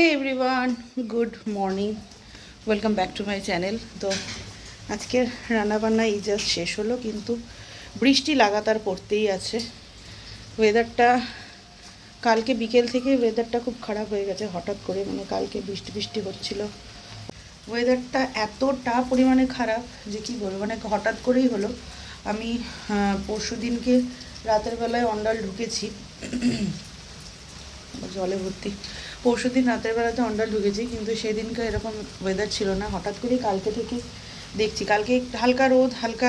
Everyone good morning welcome back to my channel তো আজকের রান্নাবান্না এই জাস্ট শেষ হলো, কিন্তু বৃষ্টি লাগাতার পড়তেই আছে। ওয়েদারটা কালকে বিকেল থেকে ওয়েদারটা খুব খারাপ হয়ে গেছে, হঠাৎ করে মানে কালকে বৃষ্টি বৃষ্টি হচ্ছিল। ওয়েদারটা এতটা পরিমাণে খারাপ যে কি বলব মানে হঠাৎ করেই হলো। আমি পরশু দিনকে রাতের বেলায় অন্ডাল ঢুকেছি। জলে ভর্তি। পরশু দিন রাতের বেলাতে অন্ডাল ঢুকেছি, কিন্তু সেদিনকে এরকম ওয়েদার ছিল না। হঠাৎ করেই কালকে থেকে দেখছি। কালকে হালকা রোদ, হালকা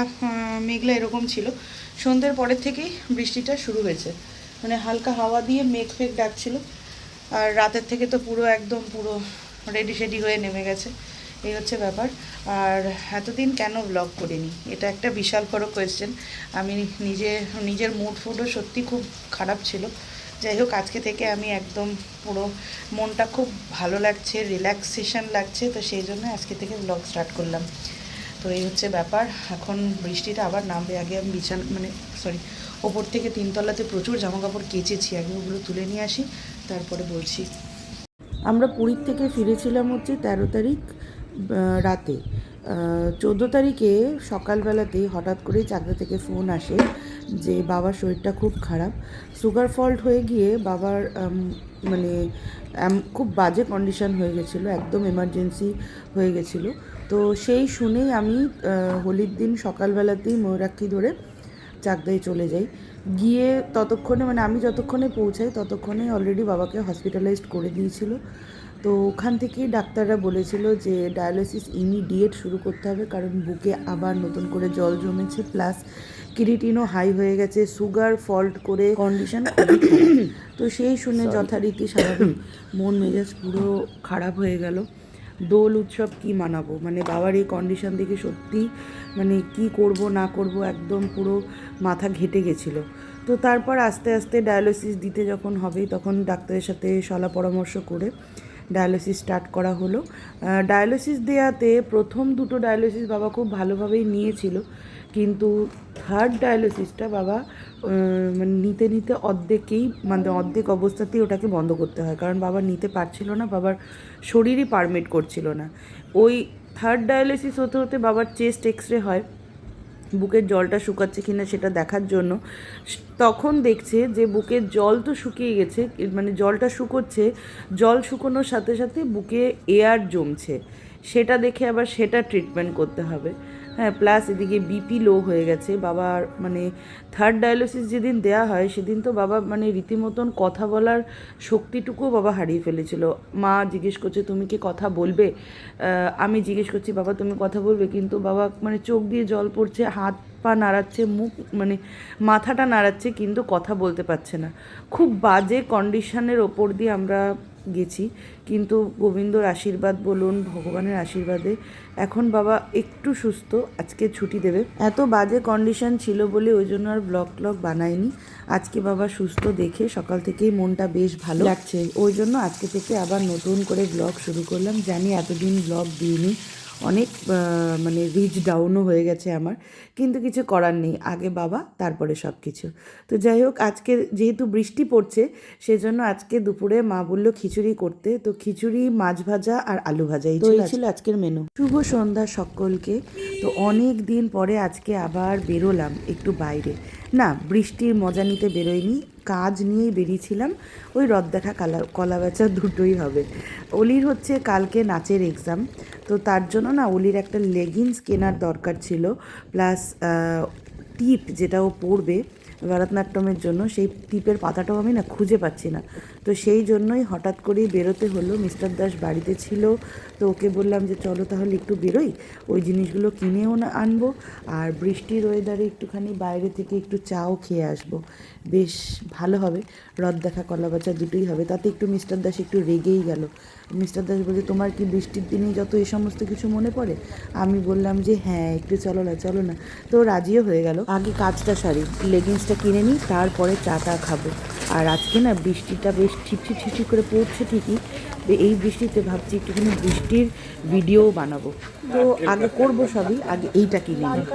মেঘলা এরকম ছিল। সন্ধ্যের পরের থেকেই বৃষ্টিটা শুরু হয়েছে। মানে হালকা হাওয়া দিয়ে মেঘ ফেঘ ডাকছিল। আর রাতের থেকে তো পুরো একদম পুরো রেডি সেডি হয়ে নেমে গেছে। এই হচ্ছে ব্যাপার। আর এতদিন কেন ব্লগ করিনি? এটা একটা বিশাল বড় কোয়েশ্চেন আমি নিজে, নিজের মুড ফুডও সত্যি খুব খারাপ ছিল। যাই হোক, আজকে থেকে আমি একদম পুরো মনটা খুব ভালো লাগছে রিল্যাক্সেশন লাগছে, তো সেই জন্য আজকে থেকে ব্লগ স্টার্ট করলাম। তো এই হচ্ছে ব্যাপার, এখন বৃষ্টিটা আবার নামবে, আগে আমি বিছানা মানে সরি ওপর থেকে তিনতলাতে প্রচুর জামা কাপড় কেচেছি, আগে ওগুলো তুলে নিয়ে আসি, তারপরে বলছি। আমরা পুরীর থেকে ফিরেছিলাম হচ্ছে তেরো তারিখ রাতে। চোদ্দ তারিখে সকালবেলাতেই হঠাৎ করেই চাকদা থেকে ফোন আসে যে বাবার শরীরটা খুব খারাপ। সুগার ফল্ট হয়ে গিয়ে বাবার মানে খুব বাজে কন্ডিশন হয়ে গেছিল, একদম এমার্জেন্সি হয়ে গেছিল। তো সেই শুনেই আমি হোলির দিন সকালবেলাতেই ময়ূরাক্ষী ধরে চাকদায় চলে যাই। গিয়ে ততক্ষণে মানে আমি যতক্ষণে পৌঁছাই ততক্ষণে অলরেডি বাবাকে হসপিটালাইজড করে দিয়েছিল। তো ওখান থেকেই ডাক্তাররা বলেছিল যে ডায়ালিসিস ইমিডিয়েট শুরু করতে হবে কারণ বুকে আবার নতুন করে জল জমেছে প্লাস কিরিটিনও হাই হয়ে গেছে সুগার ফল্ট করে কন্ডিশন তো সেই শুনে যথারীতি স্বাভাবিক মন মেজাজ পুরো খারাপ হয়ে গেল। দোল উৎসব কি মানাবো? মানে বাবার এই কন্ডিশন দেখে সত্যি মানে কি করব না করব একদম পুরো মাথা ঘেটে গেছিল। তো তারপর আস্তে আস্তে ডায়ালিসিস দিতে যখন হবে তখন ডাক্তারের সাথে সলা পরামর্শ করে ডায়ালিসিস স্টার্ট করা হলো। ডায়ালিসিস দেওয়াতে প্রথম দুটো ডায়ালিসিস বাবা খুব ভালোভাবেই নিয়েছিল, কিন্তু থার্ড ডায়ালিসিসটা বাবা মানে নিতে নিতে অর্ধেকেই মানে অর্ধেক অবস্থাতেই ওটাকে বন্ধ করতে হয়, কারণ বাবা নিতে পারছিল না, বাবার শরীরই পারমিট করছিল না। ওই থার্ড ডায়ালিসিস হতে হতে বাবার চেস্ট এক্স রে হয় বুকের জলটা শুকাচ্ছে কি না সেটা দেখার জন্য। তখন দেখছে যে বুকের জল তো শুকিয়ে গেছে মানে জলটা শুকোচ্ছে, জল শুকোনোর সাথে সাথে বুকে এয়ার জমছে। সেটা দেখে আবার সেটা ট্রিটমেন্ট করতে হবে। হ্যাঁ প্লাস এদিকে বিপি লো হয়ে গেছে। বাবার মানে থার্ড ডায়ালিসিস যেদিন দেয়া হয়, সেদিন তো বাবা মানে রীতিমতন কথা বলার শক্তিটুকুও বাবা হারিয়ে ফেলেছিল। মা জিজ্ঞেস করছে, তুমি কি কথা বলবে? আমি জিজ্ঞেস করছি, বাবা, তুমি কথা বলবে? কিন্তু বাবা মানে চোখ দিয়ে জল পড়ছে, হাত পা নাড়াচ্ছে, মুখ মানে মাথাটা নাড়াচ্ছে, কিন্তু কথা বলতে পারছে না। খুব বাজে কন্ডিশনের ওপর দিয়ে আমরা গেছি। কিন্তু গোবিন্দর আশীর্বাদ বলুন, ভগবানের আশীর্বাদে এখন বাবা একটু সুস্থ, আজকে ছুটি দেবে। এত বাজে কন্ডিশন ছিল বলে ওই জন্য আর ব্লগ ট্লগ বানায়নি আজকে বাবা সুস্থ দেখে সকাল থেকেই মনটা বেশ ভালো লাগছে। ওই জন্য আজকে থেকে আবার নতুন করে ব্লগ শুরু করলাম। জানি এতদিন ব্লগ দিইনি। অনেক মানে রিচ ডাউনও হয়ে গেছে আমার। কিন্তু কিছু করার নেই আগে বাবা তারপরে সব কিছু তো যাই হোক আজকে যেহেতু বৃষ্টি পড়ছে সেজন্য আজকে দুপুরে মা বলল খিচুড়ি করতে। তো খিচুড়ি মাছ ভাজা আর আলু ভাজা এই ছিল আজকের মেনু শুভ সন্ধ্যা সকলকে। তো অনেক দিন পরে আজকে আবার বেরোলাম একটু বাইরে। না বৃষ্টির মজা নিতে বেরোয়নি। কাজ নিয়েই বেরিয়েছিলাম, ওই রদ দেখা কালা কলা বেচা দুটোই হবে। অলির হচ্ছে কালকে নাচের এক্সাম তো তার জন্য না অলির একটা লেগিংস কেনার দরকার ছিল প্লাস টিপ যেটা ও পড়বে ভারতনাট্যমের জন্য, সেই টিপের পাতাটাও আমি না খুঁজে পাচ্ছি না। তো সেই জন্যই হঠাৎ করেই বেরোতে হলো। মিস্টার দাস বাড়িতে ছিল, তো ওকে বললাম যে, চলো তাহলে একটু বেরোই, ওই জিনিসগুলো কিনেও না আনব আর বৃষ্টির ওয়েদারে একটুখানি বাইরে থেকে একটু চাও খেয়ে আসব। বেশ ভালো হবে রদ দেখা কলা বাচা দুটোই হবে। তাতে একটু মিস্টার দাস একটু রেগেই গেল। মিস্টার দাস বলছে, তোমার কি বৃষ্টির দিনেই যত এই সমস্ত কিছু মনে পড়ে? আমি বললাম যে হ্যাঁ একটু চলো না চলো না। তো রাজিও হয়ে গেল। আগে কাজটা সারি লেগিংসটা কিনে নিই, তারপরে চাটা খাব। আর আজকে না বৃষ্টিটা বেশ ছিপছিপ ছিপছিপ করে পড়ছে ঠিকই। এই বৃষ্টিতে ভাবছি একটুখানি বৃষ্টির ভিডিও বানাবো। তো আগে করব সবই আগে এইটা কিনে নিই।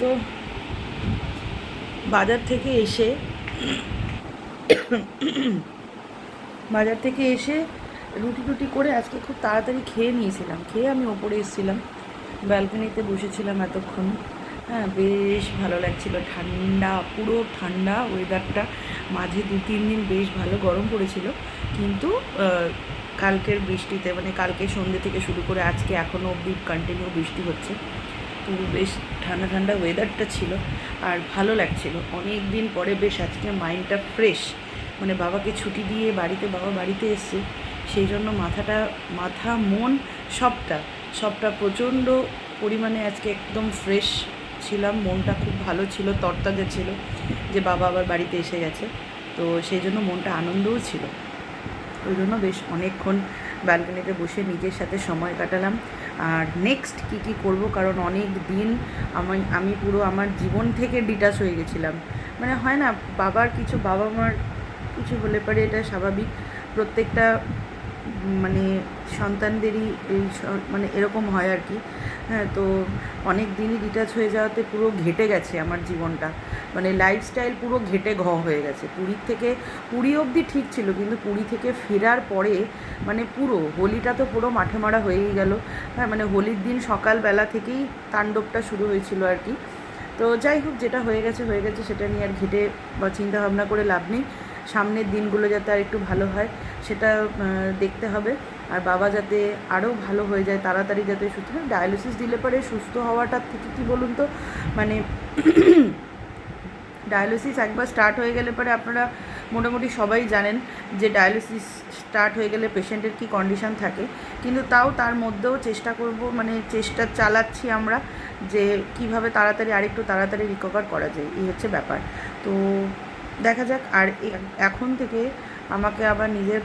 তো বাজার থেকে এসে বাজার থেকে এসে রুটি টুটি করে আজকে খুব তাড়াতাড়ি খেয়ে নিয়েছিলাম। খেয়ে আমি ওপরে এসেছিলাম। ব্যালকনিতে বসেছিলাম এতক্ষণ। হ্যাঁ বেশ ভালো লাগছিল। ঠান্ডা, পুরো ঠান্ডা ওয়েদারটা মাঝে দু, তিন দিন বেশ ভালো গরম পড়েছিল। কিন্তু কালকের বৃষ্টিতে মানে কালকে সন্ধ্যে থেকে শুরু করে আজকে এখনও অবধি কন্টিনিউ বৃষ্টি হচ্ছে। বেশ ঠান্ডা ঠান্ডা ওয়েদারটা ছিল আর ভালো লাগছিল। অনেক দিন পরে বেশ আজকে মাইন্ডটা ফ্রেশ মানে বাবাকে ছুটি দিয়ে বাড়িতে, বাবা বাড়িতে এসছে, সেই জন্য মাথাটা, মাথা, মন সবটা সবটা প্রচণ্ড পরিমাণে আজকে একদম ফ্রেশ ছিলাম। মনটা খুব ভালো ছিল, তরতাজা ছিল যে বাবা আবার বাড়িতে এসে গেছে। তো সেই জন্য মনটা আনন্দও ছিল। ওই জন্য বেশ অনেকক্ষণ ব্যালকনিতে বসে নিজের সাথে সময় কাটালাম। আর নেক্সট কি কি করব? কারণ অনেক দিন আমি আমি পুরো আমার জীবন থেকে ডিটাচ হয়ে গেছিলাম। মানে হয় না, বাবার কিছু বাবা মার কিছু হলে পারে এটা স্বাভাবিক। প্রত্যেকটা মানে সন্তানদেরই এই মানে এরকম হয় আর কি। হ্যাঁ তো অনেক দিনই ডিটাচ হয়ে যাওয়াতে পুরো ঘেটে গেছে আমার জীবনটা। মানে লাইফস্টাইল পুরো ঘেটে ঘ হয়ে গেছে। পুরীর থেকে, পুরী অবধি ঠিক ছিল, কিন্তু পুরী থেকে ফেরার পরে মানে পুরো হোলিটা তো পুরো মাঠে মারা হয়েই গেল। হ্যাঁ মানে হোলির দিন সকালবেলা থেকেই তাণ্ডবটা শুরু হয়েছিল আর কি। তো যাই হোক, যেটা হয়ে গেছে হয়ে গেছে, সেটা নিয়ে আর ঘেটে বা চিন্তা ভাবনা করে লাভ নেই। সামনের দিনগুলো যাতে আর একটু ভালো হয়, সেটা দেখতে হবে। আর বাবা যাতে আরও ভালো হয়ে যায়, তাড়াতাড়ি যাতে সুস্থ ডায়ালিসিস দিলে পরে সুস্থ হওয়াটার থেকে কী বলুন তো? মানে ডায়ালিসিস একবার স্টার্ট হয়ে গেলে পরে আপনারা মোটামুটি সবাই জানেন যে ডায়ালিসিস স্টার্ট হয়ে গেলে পেশেন্টের কী কন্ডিশন থাকে। কিন্তু তাও তার মধ্যেও চেষ্টা করব মানে চেষ্টা চালাচ্ছি আমরা যে কীভাবে তাড়াতাড়ি আরেকটু তাড়াতাড়ি রিকভার করা যায়। এই হচ্ছে ব্যাপার। তো দেখা যাক, আর এখন থেকে আমাকে আবার নিজের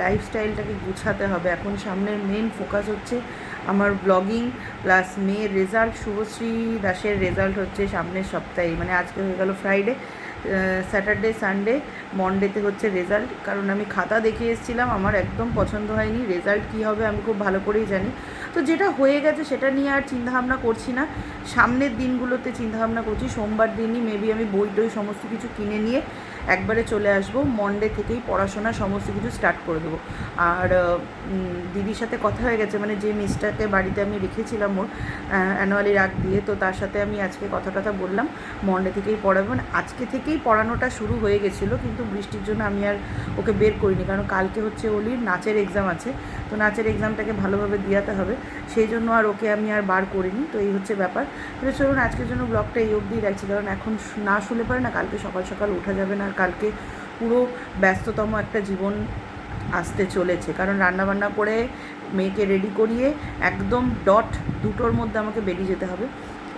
লাইফস্টাইলটাকে গুছাতে হবে। এখন সামনের মেন ফোকাস হচ্ছে আমার ব্লগিং প্লাস মেয়ের রেজাল্ট শুভশ্রী দাসের রেজাল্ট হচ্ছে সামনের সপ্তাহে। মানে আজকে হয়ে গেল ফ্রাইডে স্যাটারডে সানডে মন্ডেতে হচ্ছে রেজাল্ট কারণ আমি খাতা দেখে এসেছিলাম, আমার একদম পছন্দ হয়নি। রেজাল্ট কী হবে আমি খুব ভালো করেই জানি। তো যেটা হয়ে গেছে সেটা নিয়ে আর চিন্তাভাবনা করছি না। সামনের দিনগুলোতে চিন্তাভাবনা করছি। সোমবার দিনই মেবি আমি বই টই সমস্ত কিছু কিনে নিয়ে একবারে চলে আসব মন্ডে থেকেই পড়াশোনা সমস্ত কিছু স্টার্ট করে দেবো। আর দিদির সাথে কথা হয়ে গেছে মানে যে মিসটাকে বাড়িতে আমি রেখেছিলাম ওর অ্যানুয়ালি রাগ দিয়ে, তো তার সাথে আমি আজকে কথা টথা বললাম মন্ডে থেকেই পড়াবো। মানে আজকে থেকেই পড়ানোটা শুরু হয়ে গেছিল, কিন্তু বৃষ্টির জন্য আমি আর ওকে বের করিনি, কারণ কালকে হচ্ছে ওলির নাচের এক্সাম আছে তো নাচের এক্সামটাকে ভালোভাবে দিয়াতে হবে। সেই জন্য আর ওকে আমি আর বার করিনি, তো এই হচ্ছে ব্যাপার। তো চলুন আজকের জন্য ব্লগটা এই অবধিই রাখছি, কারণ এখন না শুলে পারে না, কালকে সকাল সকাল ওঠা যাবে না, আর কালকে পুরো ব্যস্ততম একটা জীবন আসতে চলেছে। কারণ রান্নাবান্না করে মেয়েকে রেডি করিয়ে একদম ডট দুটোর মধ্যে আমাকে বেরিয়ে যেতে হবে।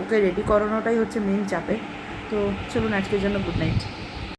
ওকে রেডি করানোটাই হচ্ছে মেন চাপে। তো চলুন আজকের জন্য গুড নাইট